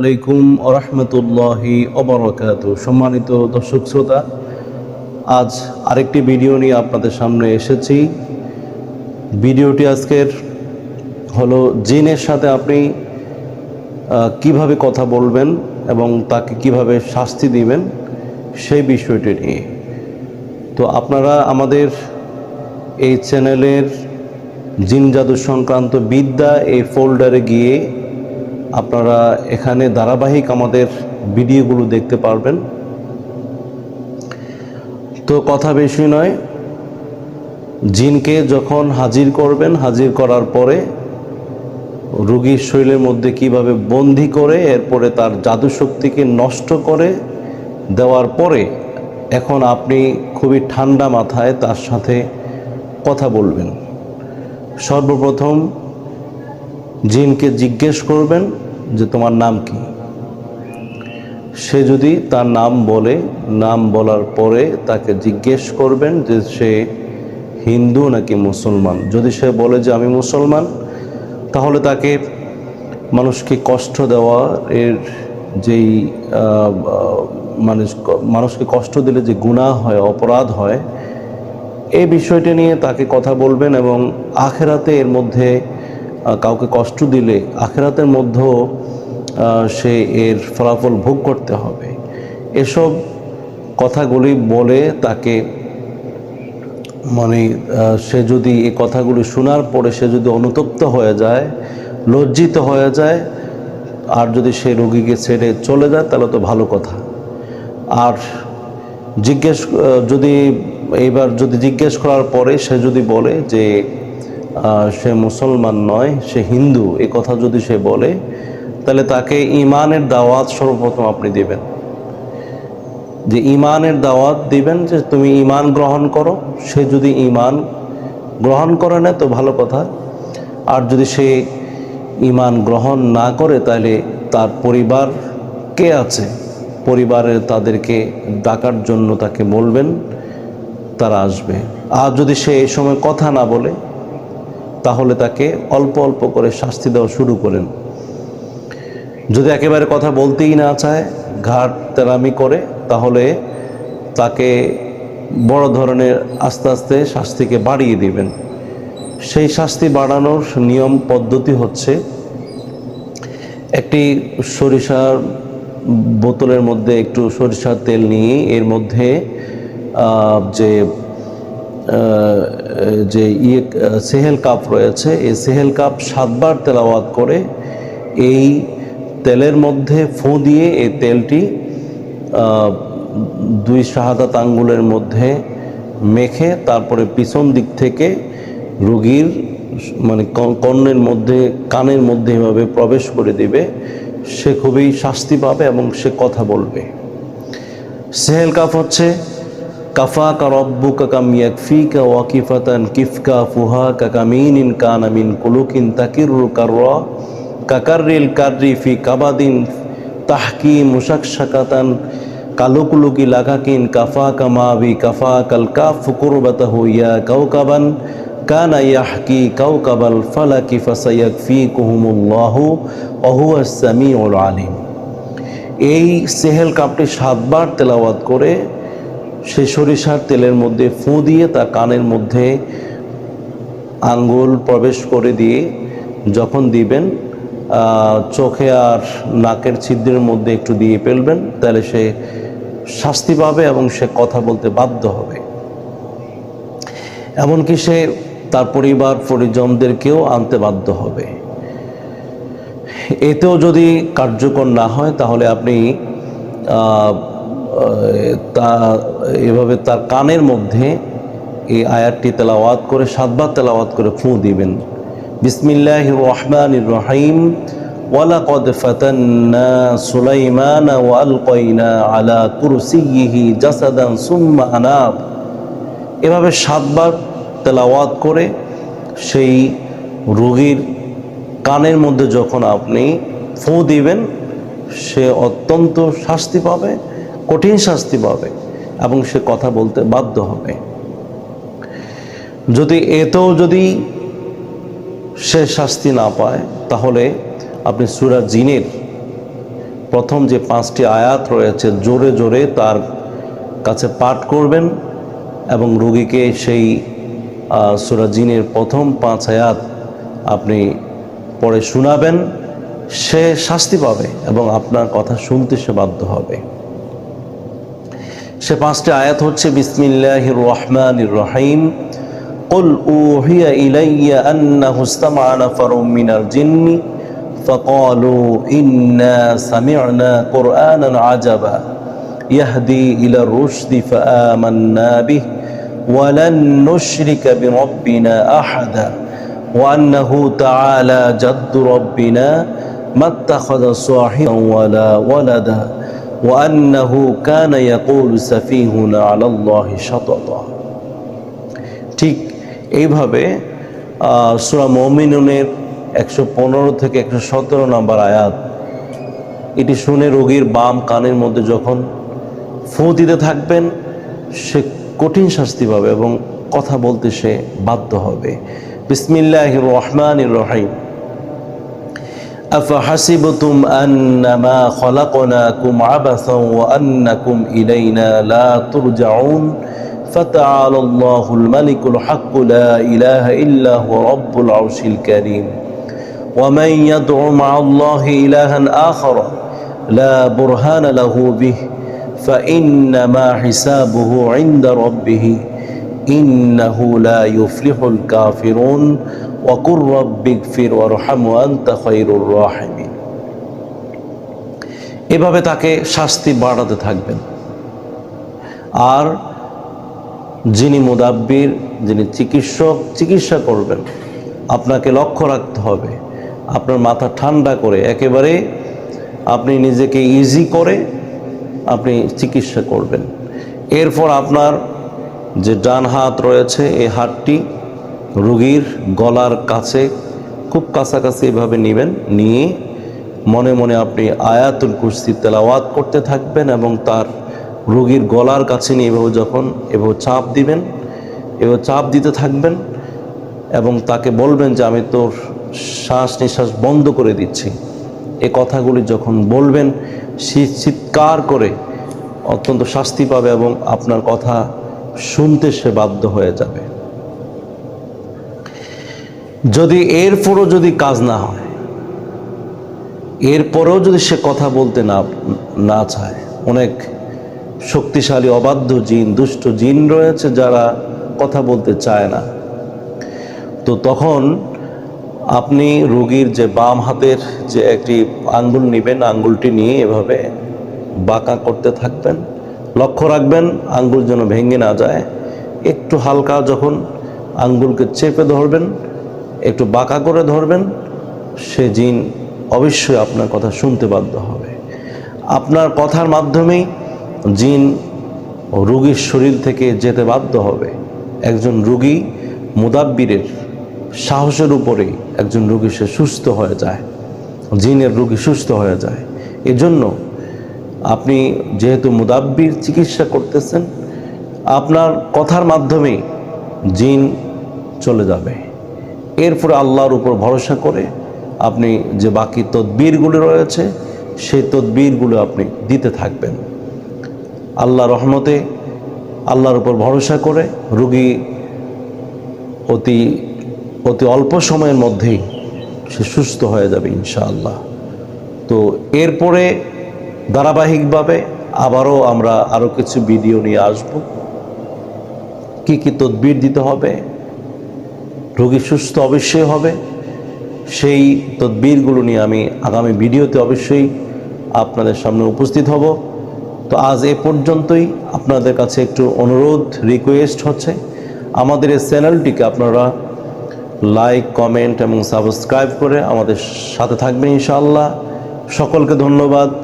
আলাইকুম আরহামতুল্লাহি অবরকাত সম্মানিত দর্শক শ্রোতা, আজ আরেকটি ভিডিও নিয়ে আপনাদের সামনে এসেছি। ভিডিওটি আজকের হলো জিনের সাথে আপনি কীভাবে কথা বলবেন এবং তাকে কীভাবে শাস্তি দিবেন সেই বিষয়টি নিয়ে। তো আপনারা আমাদের এই চ্যানেলের জিন জাদু সংক্রান্ত বিদ্যা এই ফোল্ডারে গিয়ে আপনারা এখানে ধারাবাহিক আমাদের ভিডিওগুলো দেখতে পারবেন। তো কথা বেশি নয়, জিনকে যখন হাজির করবেন, হাজির করার পরে রুগীর শরীরের মধ্যে কীভাবে বন্দি করে, এরপরে তার জাদু শক্তিকে নষ্ট করে দেওয়ার পরে এখন আপনি খুবই ঠান্ডা মাথায় তার সাথে কথা বলবেন। সর্বপ্রথম জিনকে জিজ্ঞেস করবেন যে তোমার নাম কি? সে যদি তার নাম বলে, নাম বলার পরে তাকে জিজ্ঞেস করবেন যে সে হিন্দু নাকি মুসলমান। যদি সে বলে যে আমি মুসলমান, তাহলে তাকে মানুষকে কষ্ট দেওয়া এর যেই মানুষ, মানুষকে কষ্ট দিলে যে গুনাহ হয়, অপরাধ হয় এই বিষয়টি নিয়ে তাকে কথা বলবেন এবং আখেরাতে এর মধ্যে কাউকে কষ্ট দিলে আখেরাতের মধ্যেও সে এর ফলাফল ভোগ করতে হবে। এসব কথাগুলি বলে তাকে মানে সে যদি এই কথাগুলি শোনার পরে সে যদি অনুতপ্ত হয়ে যায়, লজ্জিত হয়ে যায়, আর যদি সে রোগীকে ছেড়ে চলে যায়, তাহলে তো ভালো কথা। আর জিজ্ঞেস যদি, এইবার যদি জিজ্ঞেস করার পরে সে যদি বলে যে সে মুসলমান নয়, সে হিন্দু, এ কথা যদি সে বলে, তাহলে তাকে ইমানের দাওয়াত সর্বপ্রথম আপনি দেবেন। যে ইমানের দাওয়াত দিবেন যে তুমি ইমান গ্রহণ করো, সে যদি ইমান গ্রহণ করে নেয় তো ভালো কথা। আর যদি সে ইমান গ্রহণ না করে, তাহলে তার পরিবার কে আছে? পরিবারের তাদেরকে ডাকার জন্য তাকে বলবেন, তারা আসবে। আর যদি সে এই সময় কথা না বলে তাহলে তাকে অল্প অল্প করে শাস্তি দেওয়া শুরু করেন। যদি একেবারে কথা বলতেই না চায় ঘাট তেরামি করে, তাহলে তাকে বড় ধরনের আস্তে আস্তে শাস্তিকে বাড়িয়ে দিবেন। সেই শাস্তি বাড়ানোর নিয়ম পদ্ধতি হচ্ছে একটি সরিষার বোতলের মধ্যে একটু সরিষার তেল নিয়ে, এর মধ্যে যে যে ইয়ে সেহেল কাপ রয়েছে, এই সেহেল কাপ সাতবার তেলাওয়াত করে এই তেলের মধ্যে ফোঁ দিয়ে এই তেলটি দুই শাহাদাত আঙ্গুলের মধ্যে মেখে তারপরে পিছন দিক থেকে রুগীর মানে কর্ণের মধ্যে, কানের মধ্যে এভাবে প্রবেশ করে দিবে। সে খুবই শাস্তি পাবে এবং সে কথা বলবে। সেহেল কাপ হচ্ছে কাফা কা রব্বু কাকাম ইয়াকফি কা ওয়াকিফাতান কিফকা ফুহা কাকামিন ইন কানামিন কুলুকিন তাকিরু কাররা কাকারিল কার্রি ফি কাবাদিন তাহকি মুশাকশাকাতান কালুকুলুকি লাগাকিন কাফা কামাবি কাফা কাল কাফ কুরবাতাহু ইয়া কাউকাবান কানা ইয়াহকি কাউকাবাল ফালাকি ফাসায়াকফিকুহুমুল্লাহু ওয়া হুয়াস সামিউল আলিম। এই সেহেল কাপটি সাতবার তেলাওয়াত করে সে সরিষার তেলের মধ্যে ফুঁ দিয়ে তার কানের মধ্যে আঙ্গুল প্রবেশ করে দিয়ে যখন দিবেন চোখে আর নাকের ছিদ্রের মধ্যে একটু দিয়ে ফেলবেন, তাহলে সে শাস্তি পাবে এবং সে কথা বলতে বাধ্য হবে। এমনকি সে তার পরিবার, পরিজনদেরকেও আনতে বাধ্য হবে। এতেও যদি কার্যকর না হয়, তাহলে আপনি তা এভাবে তার কানের মধ্যে এই আয়াতটি তেলাওয়াত করে, সাতবার তেলাওয়াত করে ফুঁ দিবেন। বিসমিল্লাহ রহমান রহিম। এভাবে সাতবার তেলাওয়াত করে সেই রোগীর কানের মধ্যে যখন আপনি ফু দিবেন, সে অত্যন্ত শাস্তি পাবে, কঠিন শাস্তি পাবে। এবং সে কথা বলতে বাধ্য হবে। যদি এতেও যদি সে শাস্তি না পায়, তাহলে আপনি সুরা জিনের প্রথম যে পাঁচটি আয়াত রয়েছে, জোরে জোরে তার কাছে পাঠ করবেন এবং রোগীকে সেই সুরা জিনের প্রথম পাঁচ আয়াত আপনি পরে শোনাবেন, সে শাস্তি পাবে এবং আপনার কথা শুনতে সে বাধ্য হবে। সে পাঁচটি আয়াত হচ্ছে বিসমিল্লাহির রহমানির রহিম قل أوحي إلي أنه استمع نفر من الجن فقالوا إنا سمعنا قرآنا عجبا يهدي إلى الرشد فآمنا به ولن نشرك بربنا أحدا وأنه تعالى جد ربنا ما اتخذ صاحبا ولا ولدا وأنه كان يقول سفيهنا على الله شططا ঠিক এইভাবে সুরা মমিনুনের একশো পনেরো থেকে একশো সতেরো নম্বর আয়াত এটি শুনে রোগীর বাম কানের মধ্যে যখন ফু দিতে থাকবেন সে কঠিন শাস্তি পাবে এবং কথা বলতে সে বাধ্য হবে বিসমিল্লাহ রহমান রহিম أفحسبتم أنما خلقناكم عبثا وأنكم إلينا لا ترجعون؟ فتعالى الله الملك الحق لا إله إلا هو رب العرش الكريم. ومن يدع مع الله إلها آخر لا برهان له به فإنما حسابه عند ربه. ইন্নাহু লা ইউফলিহুল কাফিরুন ওয়াকুর রব্বিক ফির ওয়ারহাম আনতা খায়রুর রাহিমিন। এভাবে তাকে শাস্তি বাড়াতে থাকবেন। আর যিনি মুদাব্বির, যিনি চিকিৎসক, চিকিৎসা করবেন, আপনাকে লক্ষ্য রাখতে হবে। আপনার মাথা ঠান্ডা করে, একেবারে আপনি নিজেকে ইজি করে আপনি চিকিৎসা করবেন। এরপর আপনার যে ডান হাত রয়েছে, এই হাতটি রুগীর গলার কাছে খুব কাছাকাছি এভাবে নেবেন, নিয়ে মনে মনে আপনি আয়াতুল কুরসি তেলাওয়াত করতে থাকবেন এবং তার রুগীর গলার কাছে নিয়ে এভাবে যখন এভাবে চাপ দিবেন, এভাবে চাপ দিতে থাকবেন এবং তাকে বলবেন যে, আমি তোর শ্বাস নিঃশ্বাস বন্ধ করে দিচ্ছি। এ কথাগুলি যখন বলবেন, সে চিৎকার করে অত্যন্ত শাস্তি পাবে এবং আপনার কথা শুনতে সে বাধ্য হয়ে যাবে। যদি এরপরও যদি কাজ না হয়, এরপরেও যদি সে কথা বলতে না না চায়, অনেক শক্তিশালী, অবাধ্য জিন, দুষ্ট জিন রয়েছে যারা কথা বলতে চায় না। তো তখন আপনি রোগীর যে বাম হাতের যে একটি আঙ্গুল নেবেন, আঙ্গুলটি নিয়ে এভাবে বাঁকা করতে থাকবেন। লক্ষ্য রাখবেন, আঙ্গুল যেন ভেঙে না যায়। একটু হালকা যখন আঙ্গুলকে চেপে ধরবেন, একটু বাঁকা করে ধরবেন, সে জিন অবশ্যই আপনার কথা শুনতে বাধ্য হবে। আপনার কথার মাধ্যমেই জিন রুগীর শরীর থেকে যেতে বাধ্য হবে। একজন রুগী মুদাব্বিরের সাহসের উপরেই একজন রুগী সে সুস্থ হয়ে যায়। জিনের রুগী সুস্থ হয়ে যায়। এজন্য আপনি যেহেতু মুদাব্বির চিকিৎসা করতেছেন, আপনার কথার মাধ্যমেই জিন চলে যাবে। এরপরে আল্লাহর উপর ভরসা করে আপনি যে বাকি তদবিরগুলো রয়েছে, সেই তদবিরগুলো আপনি দিতে থাকবেন। আল্লাহ রহমতে আল্লাহর উপর ভরসা করে রুগী অতি অতি অল্প সময়ের মধ্যেই সে সুস্থ হয়ে যাবে ইনশাআল্লাহ। তো এরপরে ধারাবাহিকভাবে আবারও আমরা আরও কিছু ভিডিও নিয়ে আসব। কি কি তদবির দিতে হবে? রোগী সুস্থ অবশ্যই হবে। সেই তদবিরগুলো নিয়ে আমি আগামী ভিডিওতে অবশ্যই আপনাদের সামনে উপস্থিত হব। তো আজ এ পর্যন্তই। আপনাদের কাছে একটু অনুরোধ রিকোয়েস্ট হচ্ছে। আমাদের এই চ্যানেলটিকে আপনারা লাইক কমেন্ট এবং সাবস্ক্রাইব করে আমাদের সাথে থাকবেন ইনশাআল্লাহ। সকলকে ধন্যবাদ।